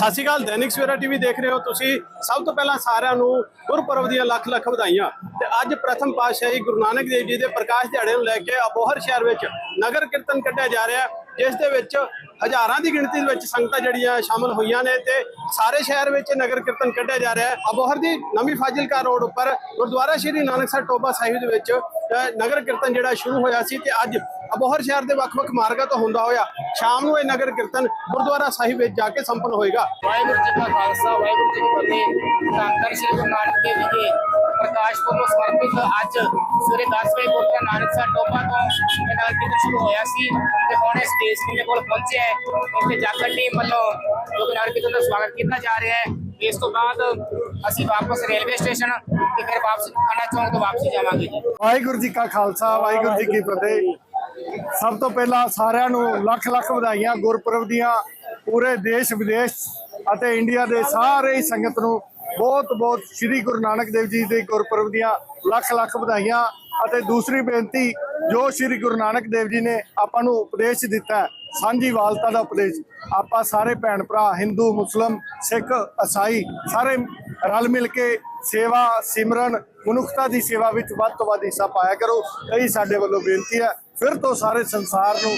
ਸਤਿ ਸ਼੍ਰੀ ਅਕਾਲ, ਦੈਨਿਕ ਸਵੇਰਾ ਟੀਵੀ ਦੇਖ ਰਹੇ ਹੋ ਤੁਸੀਂ। ਸਭ ਤੋਂ ਪਹਿਲਾਂ ਸਾਰਿਆਂ ਨੂੰ ਗੁਰਪੁਰਬ ਦੀਆਂ ਲੱਖ ਲੱਖ ਵਧਾਈਆਂ। ਤੇ ਅੱਜ ਪ੍ਰਥਮ ਪਾਤਸ਼ਾਹੀ ਗੁਰੂ ਨਾਨਕ ਦੇਵ ਜੀ ਦੇ ਪ੍ਰਕਾਸ਼ ਦਿਹਾੜੇ ਨੂੰ ਲੈ ਕੇ ਅਬੋਹਰ ਸ਼ਹਿਰ ਵਿੱਚ ਨਗਰ ਕੀਰਤਨ ਕੱਢਿਆ ਜਾ ਰਿਹਾ ਜਿਸ ਦੇ ਵਿੱਚ ਹਜ਼ਾਰਾਂ ਦੀ ਗਿਣਤੀ ਦੇ ਵਿੱਚ ਸੰਗਤਾਂ ਜਿਹੜੀਆਂ ਸ਼ਾਮਲ ਹੋਈਆਂ ਨੇ ਤੇ ਸਾਰੇ ਸ਼ਹਿਰ ਵਿੱਚ ਨਗਰ ਕੀਰਤਨ ਕੱਢਿਆ ਜਾ ਰਿਹਾ ਹੈ। ਅਬੋਹਰ ਦੀ ਨਵੀਂ ਫਾਜ਼ਿਲਕਾ ਰੋਡ ਉੱਪਰ ਗੁਰਦੁਆਰਾ ਸ਼੍ਰੀ ਨਾਨਕਸਰ ਟੋਬਾ ਸਾਹਿਬ ਦੇ ਵਿੱਚ ਨਗਰ ਕੀਰਤਨ ਜਿਹੜਾ ਸ਼ੁਰੂ ਹੋਇਆ ਸੀ ਤੇ ਅੱਜ ਅਬੋਹਰ ਸ਼ਹਿਰ ਦੇ ਵੱਖ-ਵੱਖ ਮਾਰਗਾਂ ਤੋਂ ਹੁੰਦਾ ਹੋਇਆ ਸ਼ਾਮ ਨੂੰ ਇਹ ਨਗਰ ਕੀਰਤਨ ਗੁਰਦੁਆਰਾ ਸਾਹਿਬ ਵਿੱਚ ਜਾ ਕੇ ਸੰਪੰਨ ਹੋਏਗਾ। ਵਾਹਿਗੁਰੂ ਜੀ ਕਾ ਖਾਲਸਾ ਵਾਹਿਗੁਰੂ ਜੀ ਕੀ ਫਤਿਹ। ਧੰਨ ਸ਼੍ਰੀ ਗੁਰੂ ਨਾਨਕ ਦੇਵ ਜੀ ਦੇ ਪ੍ਰਕਾਸ਼ ਪੁਰਬ ਸਮਰਪਿਤ ਅੱਜ ਸਵੇਰੇ 10 ਵਜੇ ਗੁਰਦੁਆਰਾ ਨਾਨਕਸਰ ਟੋਬਾ ਤੋਂ ਨਗਰ ਕੀਰਤਨ ਸ਼ੁਰੂ ਹੋਇਆ ਸੀ ਤੇ ਹੁਣ ਇਹ ਸਟੇਜ ਕਿੰਨੇ ਕੋਲ ਪਹੁੰਚਿਆ ਹੈ। ਇੱਥੇ ਜਾਗਰ ਟੀਮ ਵੱਲੋਂ ਜੋ ਕਿ ਨਗਰ ਕੀਰਤਨ ਦਾ ਸਵਾਗਤ ਕੀਤਾ ਜਾ ਰਿਹਾ ਹੈ। ਇਸ ਤੋਂ ਬਾਅਦ ਅਸੀਂ ਵਾਪਸ ਰੇਲਵੇ ਸਟੇਸ਼ਨ ਤੇ ਫਿਰ ਵਾਪਸ ਖਾਣਾ ਚੌਂਕ ਤੋਂ ਵਾਪਸੀ ਜਾਵਾਂਗੇ ਜੀ। ਵਾਹਿਗੁਰੂ ਜੀ ਕਾ ਖਾਲਸਾ ਵਾਹਿਗੁਰੂ ਜੀ ਕੀ ਫਤਿਹ। ਸਭ ਤੋਂ ਪਹਿਲਾਂ ਸਾਰਿਆਂ ਨੂੰ ਲੱਖ ਲੱਖ ਵਧਾਈਆਂ, ਗੁਰਪੁਰਬ ਦੀਆਂ ਪੂਰੇ ਦੇਸ਼ ਵਿਦੇਸ਼ ਅਤੇ ਇੰਡੀਆ ਦੇ ਸਾਰੇ ਸੰਗਤ ਨੂੰ ਬਹੁਤ ਬਹੁਤ ਸ੍ਰੀ ਗੁਰੂ ਨਾਨਕ ਦੇਵ ਜੀ ਦੇ ਗੁਰਪੁਰਬ ਦੀਆਂ ਲੱਖ ਲੱਖ ਵਧਾਈਆਂ ਅਤੇ ਦੂਸਰੀ ਬੇਨਤੀ, ਜੋ ਸ੍ਰੀ ਗੁਰੂ ਨਾਨਕ ਦੇਵ ਜੀ ਨੇ ਆਪਾਂ ਨੂੰ ਉਪਦੇਸ਼ ਦਿੱਤਾ ਸਾਂਝੀ ਵਾਲਤਾ ਦਾ ਉਪਦੇਸ਼, ਆਪਾਂ ਸਾਰੇ ਭੈਣ ਭਰਾ, ਹਿੰਦੂ, ਮੁਸਲਮ, ਸਿੱਖ ਈਸਾਈ ਸਾਰੇ ਰਲ ਮਿਲ ਕੇ ਸੇਵਾ, ਸਿਮਰਨ, ਮਨੁੱਖਤਾ ਦੀ ਸੇਵਾ ਵਿੱਚ ਵੱਧ ਤੋਂ ਵੱਧ ਹਿੱਸਾ ਪਾਇਆ ਕਰੋ। ਇਹੀ ਸਾਡੇ ਵੱਲੋਂ ਬੇਨਤੀ ਹੈ। ਫਿਰ ਤੋਂ ਸਾਰੇ ਸੰਸਾਰ ਨੂੰ,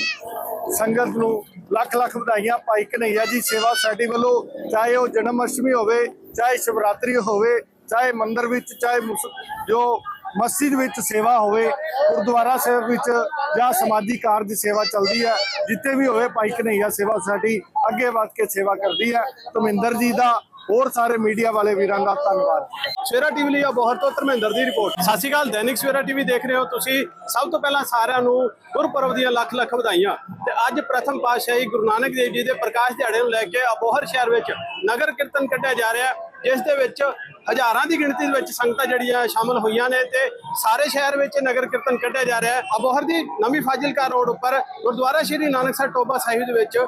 ਸੰਗਤ ਨੂੰ ਲੱਖ ਲੱਖ ਵਧਾਈਆਂ। ਭਾਈ ਕਨਈਆ ਜੀ, ਸੇਵਾ ਸੋਸਾਇਟੀ ਵੱਲੋਂ ਚਾਹੇ ਉਹ ਜਨਮ ਅਸ਼ਟਮੀ ਹੋਵੇ, ਚਾਹੇ ਸ਼ਿਵਰਾਤਰੀ ਹੋਵੇ, ਚਾਹੇ ਮੰਦਰ ਵਿੱਚ, ਚਾਹੇ ਮੁਸ- ਜੋ ਮਸਜਿਦ ਵਿੱਚ ਸੇਵਾ ਹੋਵੇ, ਗੁਰਦੁਆਰਾ ਸਾਹਿਬ ਵਿੱਚ ਜਾਂ ਸਮਾਧੀ ਕਾਰਜ ਸੇਵਾ ਚੱਲਦੀ ਹੈ, ਜਿੱਥੇ ਵੀ ਹੋਵੇ, ਭਾਈ ਕਨਈਆ ਸੇਵਾ ਸਾਡੀ ਅੱਗੇ ਵੱਧ ਕੇ ਸੇਵਾ ਕਰਦੀ ਹੈ। ਧਰਮਿੰਦਰ ਜੀ ਦਾ ਹੋਰ ਸਾਰੇ ਮੀਡੀਆ ਵਾਲੇ ਵੀਰਾਂ ਦਾ ਧੰਨਵਾਦ। ਸਵੇਰਾ ਟੀਵੀ ਲਈ ਅਬੋਹਰ ਤੋਂ ਧਰਮਿੰਦਰ ਦੀ ਰਿਪੋਰਟ। ਸਤਿ ਸ਼੍ਰੀ ਅਕਾਲ, ਦੈਨਿਕ ਸਵੇਰਾ ਟੀਵੀ ਦੇਖ ਰਹੇ ਹੋ ਤੁਸੀਂ। ਸਭ ਤੋਂ ਪਹਿਲਾਂ ਸਾਰਿਆਂ ਨੂੰ ਗੁਰਪੁਰਬ ਦੀਆਂ ਲੱਖ ਲੱਖ ਵਧਾਈਆਂ। ਤੇ ਅੱਜ ਪ੍ਰਥਮ ਪਾਤਸ਼ਾਹੀ ਗੁਰੂ ਨਾਨਕ ਦੇਵ ਜੀ ਦੇ ਪ੍ਰਕਾਸ਼ ਦਿਹਾੜੇ ਨੂੰ ਲੈ ਕੇ ਅਬੋਹਰ ਸ਼ਹਿਰ ਵਿੱਚ ਨਗਰ ਕੀਰਤਨ ਕੱਢਿਆ ਜਾ ਰਿਹਾ ਜਿਸ ਦੇ ਵਿੱਚ ਹਜ਼ਾਰਾਂ ਦੀ ਗਿਣਤੀ ਦੇ ਵਿੱਚ ਸੰਗਤਾਂ ਜਿਹੜੀਆਂ ਸ਼ਾਮਲ ਹੋਈਆਂ ਨੇ ਤੇ ਸਾਰੇ ਸ਼ਹਿਰ ਵਿੱਚ ਨਗਰ ਕੀਰਤਨ ਕੱਢਿਆ ਜਾ ਰਿਹਾ ਹੈ। ਅਬੋਹਰ ਦੀ ਨਵੀਂ ਫਾਜ਼ਿਲਕਾ ਰੋਡ ਉੱਪਰ ਗੁਰਦੁਆਰਾ ਸ਼੍ਰੀ ਨਾਨਕ ਸਾਹਿਬ ਟੋਬਾ ਸਾਹਿਬ ਦੇ ਵਿੱਚ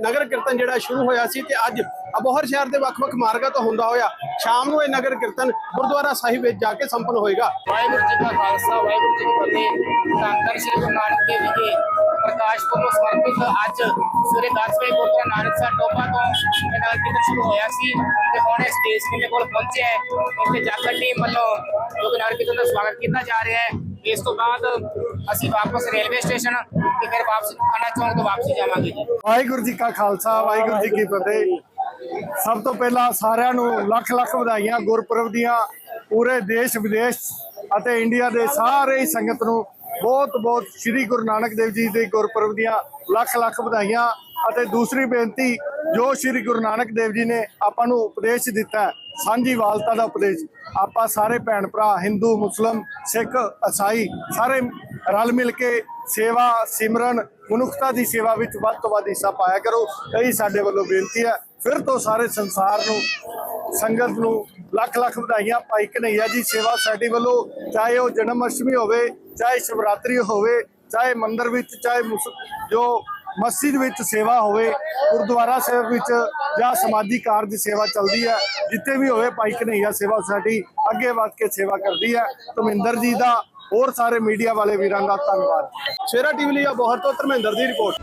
ਨਗਰ ਕੀਰਤਨ ਜਿਹੜਾ ਸ਼ੁਰੂ ਹੋਇਆ ਸੀ ਤੇ ਅੱਜ ਅਬੋਹਰ ਸ਼ਹਿਰ ਦੇ ਵੱਖ-ਵੱਖ ਮਾਰਗਾਂ ਤੋਂ ਹੁੰਦਾ ਹੋਇਆ ਸ਼ਾਮ ਨੂੰ ਇਹ ਨਗਰ ਕੀਰਤਨ ਗੁਰਦੁਆਰਾ ਸਾਹਿਬ ਵਿੱਚ ਜਾ ਕੇ ਸੰਪੰਨ ਹੋਏਗਾ। ਵਾਹਿਗੁਰੂ ਜੀ ਕਾ ਖਾਲਸਾ ਵਾਹਿਗੁਰੂ ਜੀ ਕੀ ਫਤਿਹ। ਧੰਨ ਸ਼੍ਰੀ ਗੁਰੂ ਨਾਨਕ ਦੇਵ ਜੀ ਦੇ ਪ੍ਰਕਾਸ਼ ਪੁਰਬ ਨੂੰ ਸਮਰਪਿਤ ਅੱਜ ਸਵੇਰੇ 10 ਵਜੇ ਗੁਰਦੁਆਰਾ ਨਾਨਕਸਰ ਟੋਬਾ ਤੋਂ ਨਗਰ ਕੀਰਤਨ ਸ਼ੁਰੂ ਹੋਇਆ ਸੀ ਤੇ ਹੁਣ ਇਹ ਸਟੇਜ ਕਿੰਨੇ ਕੋਲ ਪਹੁੰਚਿਆ ਹੈ ਇੱਥੇ ਜਾਗਰ ਟੀਮ ਵੱਲੋਂ ਜੋ ਕਿ ਨਗਰ ਕੀਰਤਨ ਦਾ ਸਵਾਗਤ ਕੀਤਾ ਜਾ ਰਿਹਾ ਹੈ। ਇਸ ਤੋਂ ਬਾਅਦ ਅਸੀਂ ਵਾਪਸ ਰੇਲਵੇ ਸਟੇਸ਼ਨ ਤੇ ਫਿਰ ਵਾਪਸ ਖਾਣਾ ਚੌਂਕ ਤੋਂ ਵਾਪਸੀ ਜਾਵਾਂਗੇ ਜੀ। ਵਾਹਿਗੁਰੂ ਜੀ ਕਾ ਖਾਲਸਾ ਵਾਹਿਗੁਰੂ ਜੀ ਕੀ ਫਤਿਹ। ਸਭ ਤੋਂ ਪਹਿਲਾਂ ਸਾਰਿਆਂ ਨੂੰ ਲੱਖ ਲੱਖ ਵਧਾਈਆਂ, ਗੁਰਪੁਰਬ ਦੀਆਂ ਪੂਰੇ ਦੇਸ਼ ਵਿਦੇਸ਼ ਅਤੇ ਇੰਡੀਆ ਦੇ ਸਾਰੇ ਸੰਗਤ ਨੂੰ ਬਹੁਤ ਬਹੁਤ ਸ੍ਰੀ ਗੁਰੂ ਨਾਨਕ ਦੇਵ ਜੀ ਦੇ ਗੁਰਪੁਰਬ ਦੀਆਂ ਲੱਖ ਲੱਖ ਵਧਾਈਆਂ ਅਤੇ ਦੂਸਰੀ ਬੇਨਤੀ ਜੋ ਸ੍ਰੀ ਗੁਰੂ ਨਾਨਕ ਦੇਵ ਜੀ ਨੇ ਆਪਾਂ ਨੂੰ ਉਪਦੇਸ਼ ਦਿੱਤਾ ਸਾਂਝੀ ਵਾਲਤਾ ਦਾ ਉਪਦੇਸ਼, ਆਪਾਂ ਸਾਰੇ ਭੈਣ ਭਰਾ, ਹਿੰਦੂ, ਮੁਸਲਮ, ਸਿੱਖ ਈਸਾਈ ਸਾਰੇ ਰਲ ਮਿਲ ਕੇ ਸੇਵਾ, ਸਿਮਰਨ, ਮਨੁੱਖਤਾ ਦੀ ਸੇਵਾ ਵਿੱਚ ਵੱਧ ਤੋਂ ਵੱਧ ਹਿੱਸਾ ਪਾਇਆ ਕਰੋ, ਇਹੀ ਸਾਡੇ ਵੱਲੋਂ ਬੇਨਤੀ ਹੈ। ਫਿਰ ਤੋਂ ਸਾਰੇ ਸੰਸਾਰ ਨੂੰ, ਸੰਗਤ ਨੂੰ ਲੱਖ ਲੱਖ ਵਧਾਈਆਂ ਭਾਈ ਕਨਈਆ ਜੀ, ਸੇਵਾ ਸਾਡੀ ਵੱਲੋਂ, ਚਾਹੇ ਉਹ ਜਨਮ ਅਸ਼ਟਮੀ ਹੋਵੇ, ਚਾਹੇ ਸ਼ਿਵਰਾਤਰੀ ਹੋਵੇ, ਚਾਹੇ ਮੰਦਰ ਵਿੱਚ, ਚਾਹੇ ਮੁਸ- ਜੋ ਮਸਜਿਦ ਵਿੱਚ ਸੇਵਾ ਹੋਵੇ, ਗੁਰਦੁਆਰਾ ਸਾਹਿਬ ਵਿੱਚ ਜਾਂ ਸਮਾਧੀ ਕਾਰਜ ਸੇਵਾ ਚੱਲਦੀ ਹੈ, ਜਿੱਥੇ ਵੀ ਹੋਵੇ ਭਾਈ ਕਨਈਆ ਸੇਵਾ ਸਾਡੀ ਅੱਗੇ ਵੱਧ ਕੇ ਸੇਵਾ ਕਰਦੀ ਹੈ। ਧਰਮਿੰਦਰ ਜੀ ਦਾ ਹੋਰ ਸਾਰੇ ਮੀਡੀਆ ਵਾਲੇ ਵੀਰਾਂ ਦਾ ਧੰਨਵਾਦ। ਸਵੇਰਾ ਟੀਵੀ ਲਈ ਅਬੋਹਰ ਤੋਂ ਧਰਮਿੰਦਰ ਦੀ ਰਿਪੋਰਟ।